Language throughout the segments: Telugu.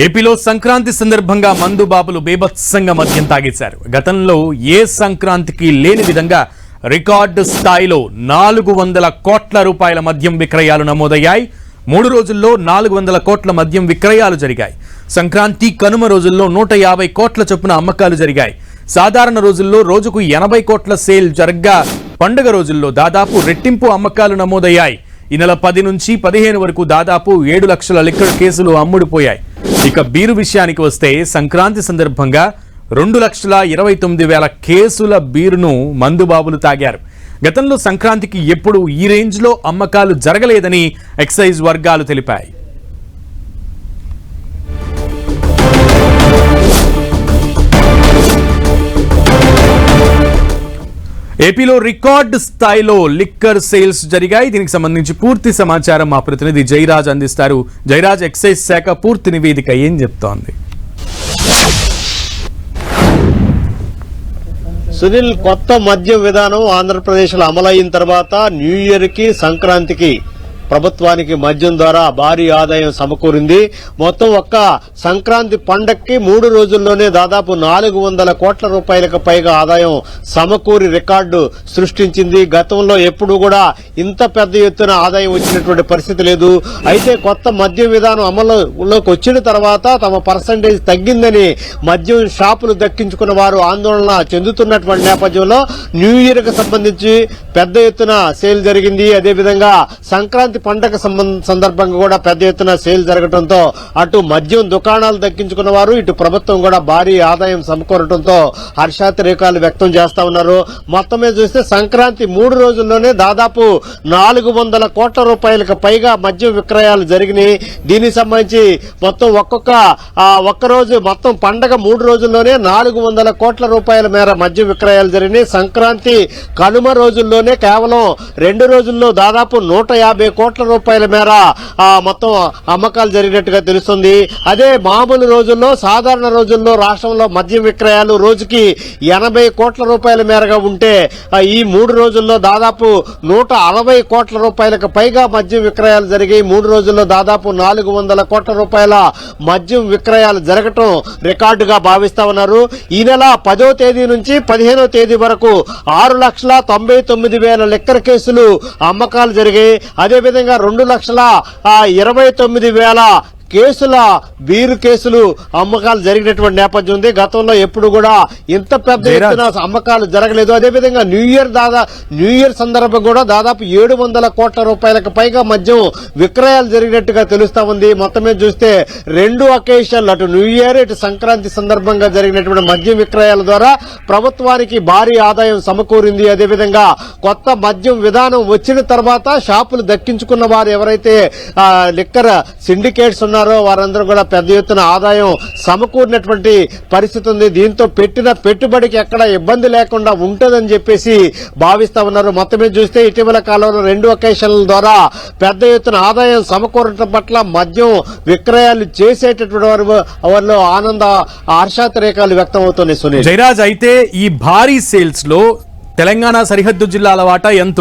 ఏపీలో సంక్రాంతి సందర్భంగా మందు బాబులు బేభత్సంగా మద్యం తాగేశారు. గతంలో ఏ సంక్రాంతికి లేని విధంగా రికార్డు స్థాయిలో నాలుగు వందల కోట్ల రూపాయల మద్యం విక్రయాలు నమోదయ్యాయి. మూడు రోజుల్లో నాలుగు వందల కోట్ల మద్యం విక్రయాలు జరిగాయి. సంక్రాంతి కనుమ రోజుల్లో నూట యాభై కోట్ల చొప్పున అమ్మకాలు జరిగాయి. సాధారణ రోజుల్లో రోజుకు ఎనభై కోట్ల సేల్ జరగ్గా పండుగ రోజుల్లో దాదాపు రెట్టింపు అమ్మకాలు నమోదయ్యాయి. ఈ నెల పది నుంచి పదిహేను వరకు దాదాపు ఏడు లక్షల లిక్కర్ కేసులు అమ్ముడుపోయాయి. ఇక బీరు విషయానికి వస్తే సంక్రాంతి సందర్భంగా రెండు లక్షల ఇరవై తొమ్మిది వేల కేసుల బీరును మందుబాబులు తాగారు. గతంలో సంక్రాంతికి ఎప్పుడు ఈ రేంజ్లో అమ్మకాలు జరగలేదని ఎక్సైజ్ వర్గాలు తెలిపాయి. ఏపీలో రికార్డు స్థాయిలో లిక్కర్ సేల్స్ జరిగాయి. దీనికి సంబంధించి పూర్తి సమాచారం మా ప్రతినిధి జయరాజ్ అందిస్తారు. జయరాజ్ ఎక్సైజ్ శాఖ పూర్తి నివేదిక ఏం చెప్తోంది? సునీల్ కొత్త మద్యం విధానం ఆంధ్రప్రదేశ్లో అమలైన తర్వాత న్యూ ఇయర్కి సంక్రాంతికి ప్రభుత్వానికి మద్యం ద్వారా భారీ ఆదాయం సమకూరింది. మొత్తం ఒక్క సంక్రాంతి పండక్కి మూడు రోజుల్లోనే దాదాపు నాలుగు వందల కోట్ల రూపాయలకు పైగా ఆదాయం సమకూరి రికార్డు సృష్టించింది. గతంలో ఎప్పుడు కూడా ఇంత పెద్ద ఎత్తున ఆదాయం వచ్చినటువంటి పరిస్థితి లేదు. అయితే కొత్త మద్యం విధానం అమలులోకి వచ్చిన తర్వాత తమ పర్సంటేజ్ తగ్గిందని మద్యం షాపులు దక్కించుకున్న వారు ఆందోళన చెందుతున్నటువంటి నేపథ్యంలో న్యూ ఇయర్కు సంబంధించి పెద్ద ఎత్తున సేల్ జరిగింది. అదేవిధంగా సంక్రాంతి పండగ సంబంధ సందర్భంగా కూడా పెద్ద ఎత్తున సేల్ జరగడంతో అటు మద్యం దుకాణాలు దక్కించుకున్న వారు ఇటు ప్రభుత్వం కూడా భారీ ఆదాయం సమకూరటంతో హర్షాతిరేకాలు వ్యక్తం చేస్తా ఉన్నారు. మొత్తం మీద చూస్తే సంక్రాంతి మూడు రోజుల్లోనే దాదాపు నాలుగు వందల కోట్ల రూపాయలకు పైగా మద్యం విక్రయాలు జరిగినాయి. దీనికి సంబంధించి మొత్తం ఒక్కొక్క ఒక్కరోజు ఒక్క రోజు మొత్తం పండగ మూడు రోజుల్లోనే నాలుగు వందల కోట్ల రూపాయల మేర మద్యం విక్రయాలు జరిగినాయి. సంక్రాంతి కనుమ రోజుల్లోనే కేవలం రెండు రోజుల్లో దాదాపు నూట యాభై కోట్ల రూపాయల మేర మొత్తం అమ్మకాలు జరిగినట్టుగా తెలుస్తుంది. అదే మామూలు రోజుల్లో సాధారణ రోజుల్లో రాష్ట్రంలో మద్యం విక్రయాలు రోజుకి ఎనభై కోట్ల రూపాయల మేరగా ఉంటే ఈ మూడు రోజుల్లో దాదాపు నూట అరవై కోట్ల రూపాయలకు పైగా మద్యం విక్రయాలు జరిగాయి. మూడు రోజుల్లో దాదాపు నాలుగు వందల కోట్ల రూపాయల మద్యం విక్రయాలు జరగటం రికార్డుగా భావిస్తా ఉన్నారు. ఈ నెల పదో తేదీ నుంచి పదిహేనో తేదీ వరకు ఆరు లక్షల తొంభై తొమ్మిది వేల లెక్కల కేసులు అమ్మకాలు జరిగాయి. అదేవిధంగా రెండు లక్షల ఆ, ఇరవై తొమ్మిది వేల కేసుల బీరు కేసులు అమ్మకాలు జరిగినటువంటి నేపథ్యం ఉంది. గతంలో ఎప్పుడు కూడా ఇంత పెద్ద. ఎత్తున అమ్మకాలు జరగలేదు. అదేవిధంగా న్యూ ఇయర్ దాదా న్యూ ఇయర్ సందర్భం కూడా దాదాపు ఏడు వందల కోట్ల రూపాయలకు పైగా మద్యం విక్రయాలు జరిగినట్టుగా తెలుస్తా ఉంది. మొత్తం మీద చూస్తే రెండు అకేషన్లు అటు న్యూ ఇయర్ ఇటు సంక్రాంతి సందర్భంగా జరిగినటువంటి మద్యం విక్రయాల ద్వారా ప్రభుత్వానికి భారీ ఆదాయం సమకూరింది. అదేవిధంగా కొత్త మద్యం విధానం వచ్చిన తర్వాత షాపులు దక్కించుకున్న వారు ఎవరైతే లిక్కర్ సిండికేట్స్ ఉన్నారో వారందరూ కూడా పెద్ద ఎత్తున ఆదాయం సమకూరినటువంటి పరిస్థితి ఉంది. దీంతో పెట్టిన పెట్టుబడికి ఎక్కడ ఇబ్బంది లేకుండా ఉంటుందని చెప్పేసి భావిస్తా ఉన్నారు. మొత్తం మీద చూస్తే ఇటీవల కాలంలో రెండు ఒకేషన్ల ద్వారా పెద్ద ఎత్తున ఆదాయం సమకూరటం పట్ల మద్యం విక్రయాలు చేసేటటువంటి వారు వారిలో ఆనంద హర్షాతిరేకాలు వ్యక్తం అవుతున్నాయి సునీల్. జయరాజ్ అయితే ఈ భారీ సేల్స్లో తెలంగాణ సరిహద్దు జిల్లాల వాటా ఎంత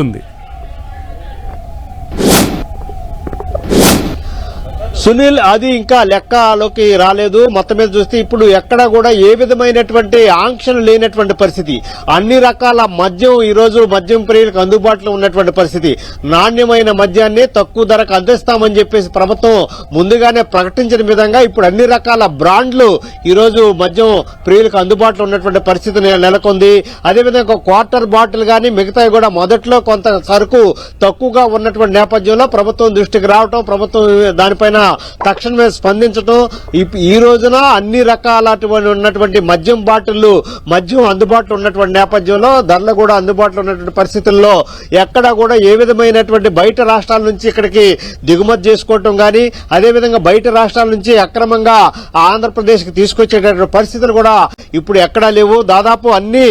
సునీల్ అది ఇంకా లెక్కలోకి రాలేదు. మొత్తం మీద చూస్తే ఇప్పుడు ఎక్కడ కూడా ఏ విధమైనటువంటి ఆంక్షలు లేనటువంటి పరిస్థితి. అన్ని రకాల మద్యం ఈరోజు మద్యం ప్రియులకు అందుబాటులో ఉన్నటువంటి పరిస్థితి. నాణ్యమైన మద్యాన్ని తక్కువ ధరకు అందిస్తామని చెప్పేసి ప్రభుత్వం ముందుగానే ప్రకటించిన విధంగా ఇప్పుడు అన్ని రకాల బ్రాండ్లు ఈరోజు మద్యం ప్రియులకు అందుబాటులో ఉన్నటువంటి పరిస్థితి నెలకొంది. అదేవిధంగా క్వార్టర్ బాటిల్ కానీ మిగతావి కూడా మొదట్లో కొంత సరుకు తక్కువగా ఉన్నటువంటి నేపథ్యంలో ప్రభుత్వం దృష్టికి రావటం ప్రభుత్వం దానిపైన తక్షణమే స్పందించటం. ఈ- రోజున అన్ని రకాల అటువంటి ఉన్నటువంటి మద్యం బాటిళ్ళు మద్యం అందుబాటులో ఉన్నటువంటి నేపథ్యంలో ధరలు కూడా అందుబాటులో ఉన్నటువంటి పరిస్థితుల్లో ఎక్కడ కూడా ఏ విధమైనటువంటి బయట రాష్ట్రాల నుంచి ఇక్కడికి దిగుమతి చేసుకోవటం కానీ అదేవిధంగా బయట రాష్ట్రాల నుంచి అక్రమంగా ఆంధ్రప్రదేశ్కి తీసుకొచ్చేటటువంటి పరిస్థితులు కూడా ఇప్పుడు ఎక్కడా లేవు. దాదాపు అన్ని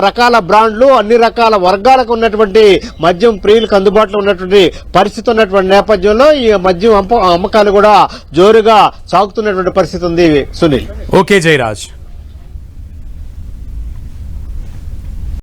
రకాల బ్రాండ్లు అన్ని రకాల వర్గాలకు ఉన్నటువంటి మద్యం ప్రియులకు అందుబాటులో ఉన్నటువంటి పరిస్థితి ఉన్నటువంటి నేపథ్యంలో ఈ మద్యం అమ్మకాలు అమ్మకాలు కూడా జోరుగా సాగుతున్నటువంటి పరిస్థితి ఉంది సునీల్. ఓకే జయరాజ్.